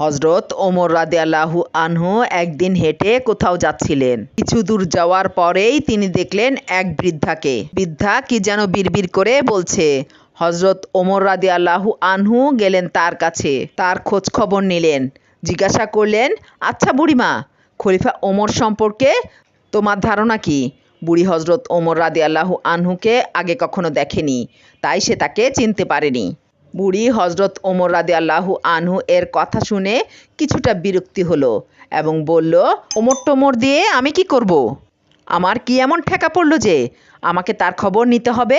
হজরত ওমর রাদিয়াল্লাহু আনহু একদিন হেঁটে কোথাও যাচ্ছিলেন। কিছু দূর যাওয়ার পরেই তিনি দেখলেন এক বৃদ্ধাকে। বৃদ্ধা কি যেন বিড়বিড় করে বলছে, হজরত ওমর রাদিয়াল্লাহু আনহু গেলেন তার কাছে। তার খোঁজ খবর নিলেন। জিজ্ঞাসা করলেন আচ্ছা বুড়িমা, খলিফা ওমর সম্পর্কে তোমার ধারণা কি? বুড়ি হজরত ওমর রাদিয়াল্লাহু আনহুকে আগে কখনো দেখেনি, তাই সে তাকে চিনতে পারেনি। বুড়ি হজরত ওমর রাদে আল্লাহু আনহু এর কথা শুনে কিছুটা বিরক্তি হলো এবং বলল, ওমর টোমর দিয়ে আমি কি করব। আমার কি এমন ঠেকা পড়ল যে আমাকে তার খবর নিতে হবে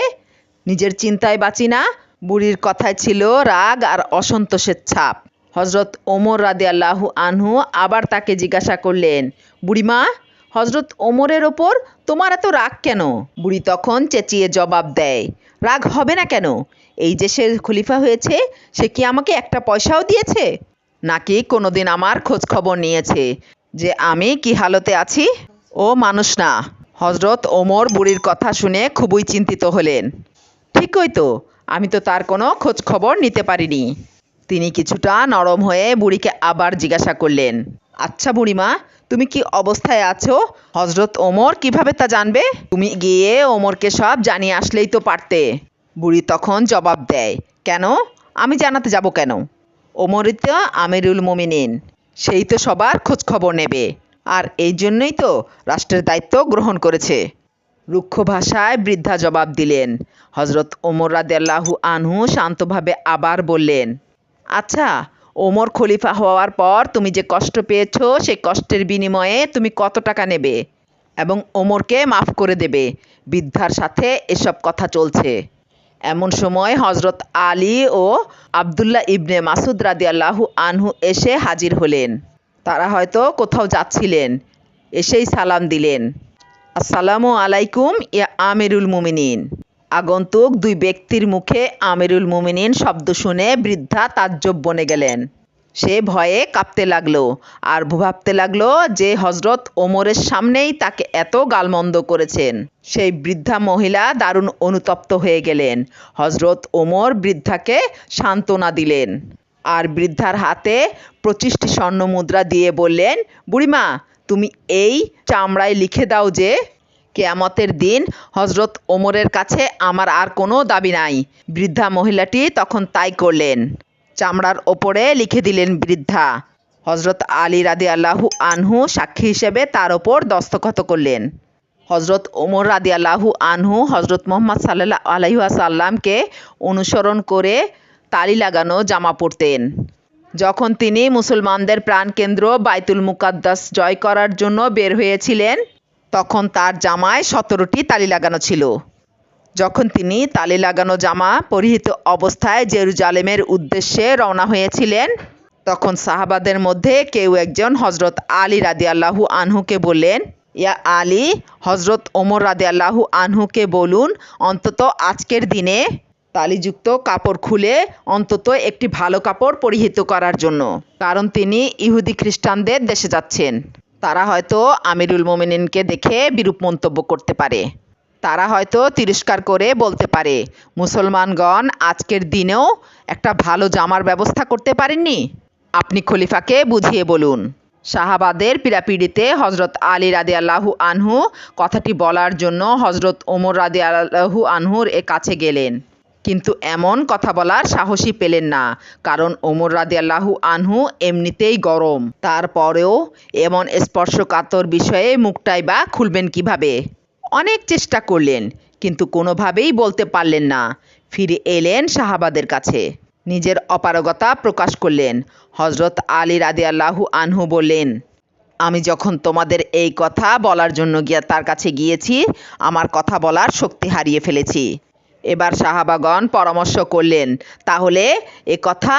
নিজের চিন্তায় বাঁচি না, বুড়ির কথায় ছিল রাগ আর অসন্তোষের ছাপ হজরত ওমর রাদে আল্লাহু আনহু আবার তাকে জিজ্ঞাসা করলেন, বুড়িমা হজরত ওমরের ওপর, তোমার এত রাগ কেন? বুড়ি তখন চেঁচিয়ে জবাব দেয়, রাগ হবে না কেন? এই যে সে খলিফা হয়েছে, সে কি আমাকে একটা পয়সাও দিয়েছে? নাকি কোনোদিন আমার খোঁজ খবর নিয়েছে যে আমি কি হালতে আছি? ও মানুষ না। হজরত ওমর বুড়ির কথা শুনে খুবই চিন্তিত হলেন, ঠিকই তো, আমি তো তার কোনো খোঁজ খবর নিতে পারিনি। তিনি কিছুটা নরম হয়ে বুড়িকে আবার জিজ্ঞাসা করলেন আচ্ছা বুড়িমা তুমি কি অবস্থায় আছো? হজরত ওমর কীভাবে তা জানবে? তুমি গিয়ে ওমরকে সব জানিয়ে আসলেই তো পারতে। বুড়ি তখন জবাব দেয়, কেন? আমি জানাতে যাব কেন? ওমরই তো আমিরুল মোমিনিন, সেই তো সবার খোঁজ খবর নেবে। আর এই জন্যই তো রাষ্ট্রের দায়িত্ব গ্রহণ করেছে। রুক্ষ ভাষায় বৃদ্ধা জবাব দিলেন। হজরত ওমর রাদেল্লাহু আনহু শান্তভাবে আবার বললেন আচ্ছা ওমর খলিফা হওয়ার পর তুমি যে কষ্ট পেয়েছ, সেই কষ্টের বিনিময়ে তুমি কত টাকা নেবে এবং ওমরকে মাফ করে দেবে। বৃদ্ধার সাথে এসব কথা চলছে। এমন সময় হজরত আলী ও আবদুল্লাহ ইবনে মাসুদ রাদিয়াল্লাহু আনহু এসে হাজির হলেন। তারা হয়তো কোথাও যাচ্ছিলেন, এসেই সালাম দিলেন। আসসালামু আলাইকুম ইয়া আমিরুল মুমিনিন। আগন্তুক দুই ব্যক্তির মুখে আমিরুল মুমিনিন শব্দ শুনে বৃদ্ধা তাজ্জব বনে গেলেন। সে ভয়ে কাঁপতে লাগল আর ভাবতে লাগল যে হজরত ওমরের সামনেই তাকে এত গালমন্দ করেছেন। সেই বৃদ্ধা মহিলা দারুণ অনুতপ্ত হয়ে গেলেন। হজরত ওমর বৃদ্ধাকে সান্ত্বনা দিলেন আর বৃদ্ধার হাতে পঁচিশটি স্বর্ণ মুদ্রা দিয়ে বললেন, বুড়িমা, তুমি এই চামড়ায় লিখে দাও যে কেয়ামতের দিন হজরত ওমরের কাছে আমার আর কোনো দাবি নাই। বৃদ্ধা মহিলাটি তখন তাই করলেন। চামড়ার ওপরে লিখে দিলেন, বৃদ্ধা। হজরত আলী রাদি আল্লাহু আনহু সাক্ষী হিসেবে তার ওপর দস্তখত করলেন। হজরত ওমর রাদি আল্লাহু আনহু হজরত মোহাম্মদ সাল্লাহ আলহিহাসাল্লামকে অনুসরণ করে তালি লাগানো জামা পরতেন। যখন তিনি মুসলমানদের প্রাণকেন্দ্র বাইতুল মুকাদ্দাস জয় করার জন্য বের হয়েছিলেন তখন তার জামায় সতেরোটি তালি লাগানো ছিল। যখন তিনি তালি লাগানো জামা পরিহিত অবস্থায় জেরুজালেমের উদ্দেশ্যে রওনা হয়েছিলেন, তখন সাহাবাদের মধ্যে কেউ একজন হজরত আলী রাদি আল্লাহু আনহুকে বললেন, ইয়া আলী হজরত ওমর রাদি আল্লাহু আনহুকে বলুন, অন্তত আজকের দিনে তালিযুক্ত কাপড় খুলে অন্তত একটি ভালো কাপড় পরিহিত করার জন্য। কারণ তিনি ইহুদি খ্রিস্টানদের দেশে যাচ্ছেন। তারা হয়তো আমিরুল মোমিনিনকে দেখে বিরূপ মন্তব্য করতে পারে। তারা হয়তো তিরস্কার করে বলতে পারে, মুসলমানগণ আজকের দিনেও একটা ভালো জামার ব্যবস্থা করতে পারেননি? আপনি খলিফাকে বুঝিয়ে বলুন। শাহাবাদের পীড়াপিড়িতে হজরত আলী রাদে আল্লাহু আনহু কথাটি বলার জন্য হজরত ওমর রাদে আল্লাহু আনহুর এ কাছে গেলেন। কিন্তু এমন কথা বলার সাহসী পেলেন না, কারণ ওমর রাদে আল্লাহু আনহু এমনিতেই গরম। তারপরেও এমন স্পর্শকাতর বিষয়ে মুখটাই বা খুলবেন কীভাবে? অনেক চেষ্টা করলেন, কিন্তু কোনোভাবেই বলতে পারলেন না। ফিরে এলেন শাহাবাদের কাছে। নিজের অপারগতা প্রকাশ করলেন। হজরত আলী রাদি আল্লাহু আনহু বললেন, আমি যখন তোমাদের এই কথা বলার জন্য গিয়া তার কাছে গিয়েছি, আমার কথা বলার শক্তি হারিয়ে ফেলেছি। এবার সাহাবাগণ পরামর্শ করলেন, তাহলে এ কথা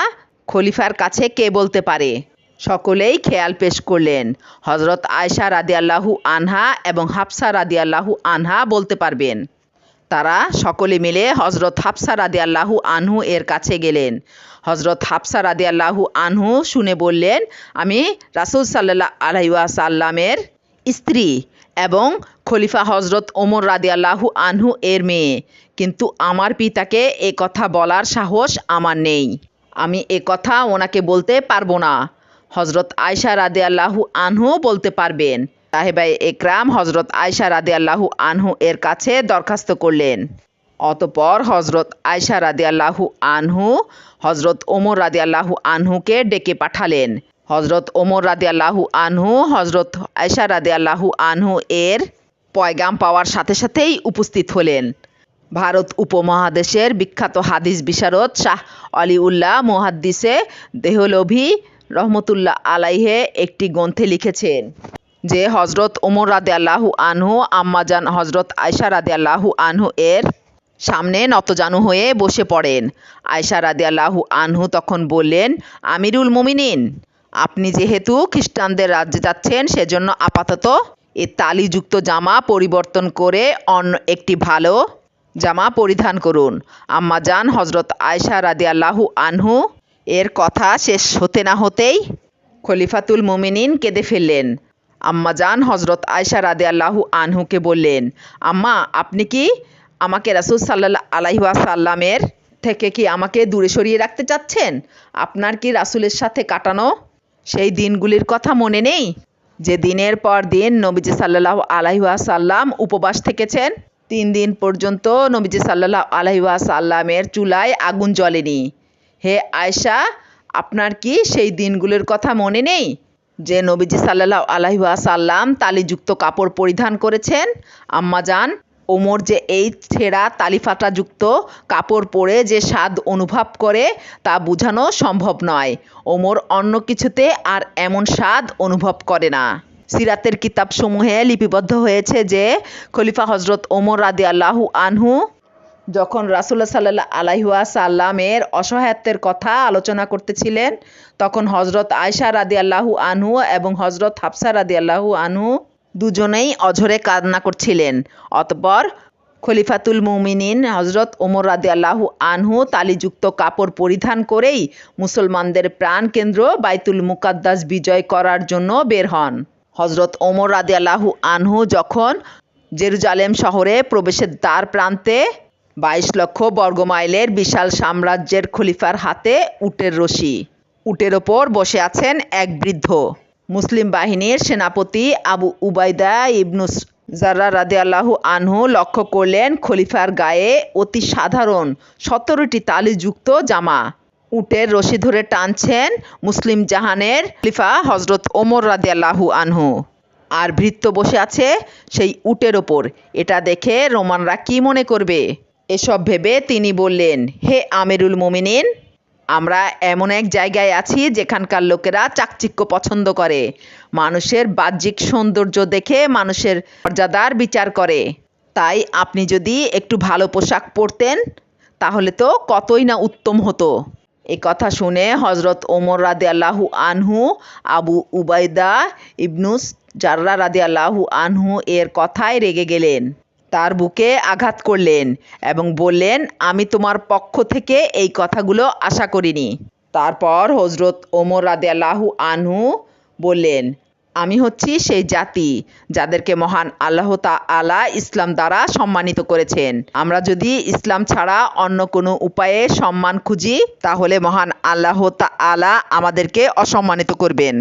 খলিফার কাছে কে বলতে পারে? সকলেই খেয়াল পেশ করলেন। হজরত আয়সা রাদিয়াল্লাহু আনহা এবং হাফসা রাদিয়াল্লাহু আনহা বলতে পারবেন। তারা সকলে মিলে হজরত হাফসা রাদিয়াল্লাহু আনহু এর কাছে গেলেন। হজরত হাফসা রাদিয়াল্লাহু আনহু শুনে বললেন, আমি রাসুল সাল্লাহ আলহাসাল্লামের স্ত্রী এবং খলিফা হজরত ওমর রাদিয়াল্লাহু আনহু এর মেয়ে। কিন্তু আমার পিতাকে এ কথা বলার সাহস আমার নেই। আমি এ কথা ওনাকে বলতে পারব না। হজরত আয়সা রাদে আল্লাহু আনহু বলতে পারবেন। সাহেবাই একরাম হজরত আয়সা রাদে আল্লাহু আনহু এর কাছে দরখাস্ত করলেন। অতপর হজরত আয়সা রাদে আল্লাহু আনহু হজরত ওমর রাদে আল্লাহু আনহুকে ডেকে পাঠালেন। হজরত ওমর রাদে আল্লাহু আনহু হজরত আয়সা রাদে আল্লাহু আনহু এর পয়গাম পাওয়ার সাথে সাথেই উপস্থিত হলেন। ভারত উপমহাদেশের বিখ্যাত হাদিস বিশারদ শাহ অলিউল্লাহ মুহাদ্দিসে দেহলভি রহমতুল্লাহ আলাইহে একটি গ্রন্থে লিখেছেন যে হজরত ওমর রাদে আল্লাহু আনহু আম্মাজান হজরত আয়সা রাদে আল্লাহু আনহু এর সামনে নতজানু হয়ে বসে পড়েন। আয়সা রাদে আল্লাহু আনহু তখন বললেন, আমিরুল মুমিনিন, আপনি যেহেতু খ্রিস্টানদের রাজ্যে যাচ্ছেন, সেজন্য আপাতত এ তালিযুক্ত জামা পরিবর্তন করে অন্য একটি ভালো জামা পরিধান করুন। আম্মা জান হজরত আয়সা রাদি আল্লাহু আনহু এর কথা শেষ হতে না হতেই খলিফাতুল মুমিনিন কেঁদে ফেললেন। আম্মা জান হজরত আয়সা রাদে আল্লাহু আনহুকে বললেন, আম্মা, আপনি কি আমাকে রাসুল সাল্লাহ আলাইহা সাল্লামের থেকে কি আমাকে দূরে সরিয়ে রাখতে চাচ্ছেন? আপনার কি রাসুলের সাথে কাটানো সেই দিনগুলির কথা মনে নেই? যে দিনের পর দিন নবীজি সাল্লাহ আলাইহা সাল্লাম উপবাস থেকেছেন, তিন দিন পর্যন্ত নবীজি সাল্লাহ আলাইহা সাল্লামের চুলায় আগুন জ্বলেনি। হে আয়সা আপনার কি সেই দিনগুলোর কথা মনে নেই? যে নবীজি সাল্লাহ আলাইহা সাল্লাম তালিযুক্ত কাপড় পরিধান করেছেন? আম্মা যান ওমর যে এই ছেঁড়া তালিফাটাযুক্ত কাপড় পরে যে স্বাদ অনুভব করে তা বোঝানো সম্ভব নয়। ওমর অন্য কিছুতে আর এমন স্বাদ অনুভব করে না। সিরাতের কিতাবসমূহে লিপিবদ্ধ হয়েছে যে, খলিফা হজরত ওমর রাদি আল্লাহু আনহু যখন রাসুল্লাহ সাল্লাহ আলাইহুয়া সাল্লামের অসহায়ত্বের কথা আলোচনা করতেছিলেন, তখন হজরত আয়সা রাদি আল্লাহু আনহু এবং হজরত হাফসা রাদি আল্লাহু আনহু দুজনেই অঝরে কান্না করছিলেন। অতপর খলিফাতুল মুমিনিন হজরত ওমর রাদি আল্লাহু আনহু তালিযুক্ত কাপড় পরিধান করেই মুসলমানদের প্রাণকেন্দ্র বাইতুল মুকাদ্দাস বিজয় করার জন্য বের হন। হজরত ওমর রাদি আল্লাহু আনহু যখন জেরুজালেম শহরে প্রবেশের দ্বার প্রান্তে বাইশ লক্ষ বর্গমাইলের বিশাল সাম্রাজ্যের খলিফার হাতে উটের রশি, উটের ওপর বসে আছেন এক বৃদ্ধ। মুসলিম বাহিনীর সেনাপতি আবু উবাইদা ইবনুস জার্রা রাদে আল্লাহু আনহু লক্ষ্য করলেন খলিফার গায়ে অতি সাধারণ সতেরোটি তালিযুক্ত জামা। উটের রশি ধরে টানছেন মুসলিম জাহানের খলিফা হজরত ওমর রাদে আল্লাহু আনহু। আর ভৃত্য বসে আছে সেই উটের ওপর। এটা দেখে রোমানরা কি মনে করবে? এসব ভেবে তিনি বললেন, হে আমিরুল মুমিনিন আমরা এমন এক জায়গায় আছি যেখানকার লোকেরা চাকচিক্য পছন্দ করে। মানুষের বাহ্যিক সৌন্দর্য দেখে মানুষের মর্যাদার বিচার করে। তাই আপনি যদি একটু ভালো পোশাক পরতেন, তাহলে তো কতই না উত্তম হতো। এ কথা শুনে হজরত ওমর রাদে আল্লাহু আনহু, আবু উবাইদা ইবনুস জার্রা রাদে আল্লাহু আনহু এর কথায় রেগে গেলেন। তার বুকে আঘাত করলেন এবং বললেন, আমি তোমার পক্ষ থেকে এই কথাগুলো আশা করিনি। তারপর হজরত ওমর রাদে আল্লাহু আনহু বললেন, আমি হচ্ছি সেই জাতি যাদেরকে মহান আল্লাহ তা আলা ইসলাম দ্বারা সম্মানিত করেছেন। আমরা যদি ইসলাম ছাড়া অন্য কোনো উপায়ে সম্মান খুঁজি, তাহলে মহান আল্লাহ তা আলা আমাদেরকে অসম্মানিত করবেন।